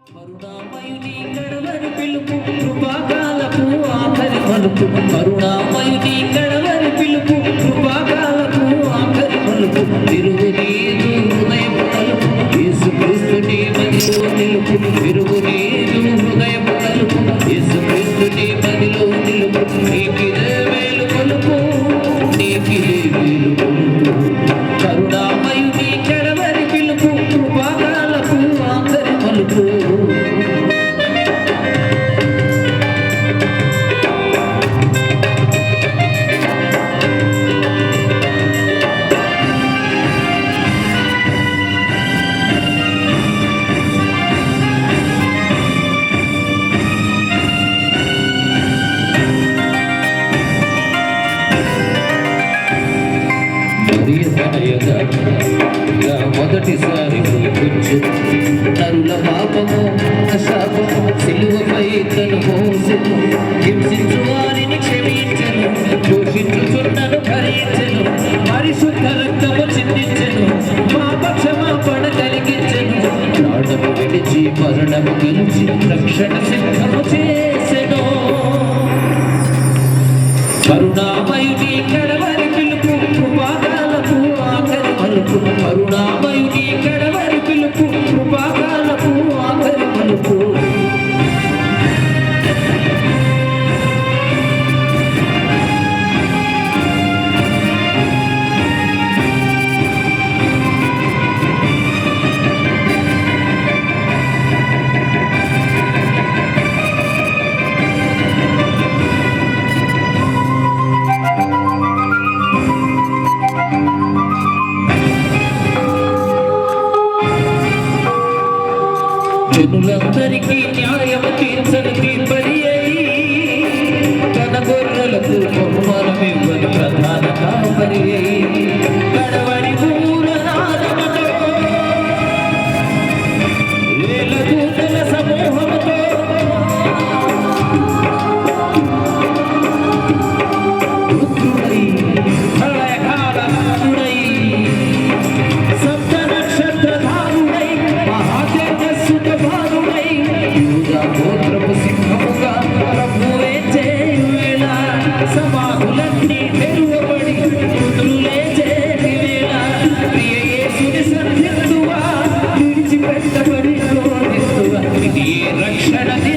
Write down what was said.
కరుణామయుని కడవరి పిలుపు కృపాకాలపు ఆఖరి పలుకు కరుణామయుని కడవరి పిలుపు కృపాకాలపు ఆఖరి పలుకు తిరుగు నీదు హృదయపు తలుపు యేసుక్రీస్తుని మదిలో నిలుపు. తిరుగు మొదటిసారి కూర్చు పాపము అశాపము సిలువపై తను మోసెను హింసించు వారిని క్షమించెను పోషించుచున్నను భరించెను పరిశుద్ధ రక్తము చిందించెను మా పక్షమాపణ కలిగించెను ప్రాణము విడిచి మరణము గెలిచి రక్షణ సిద్ధము చేసెను కరుణామయుని కరుణామయుని జనులందరికీ న్యాయం తీర్చని తీర్పరి అయి తన గొర్రెలకు బహుమానం ఇవ్వని ప్రధాన కాపరి. रक्षणसि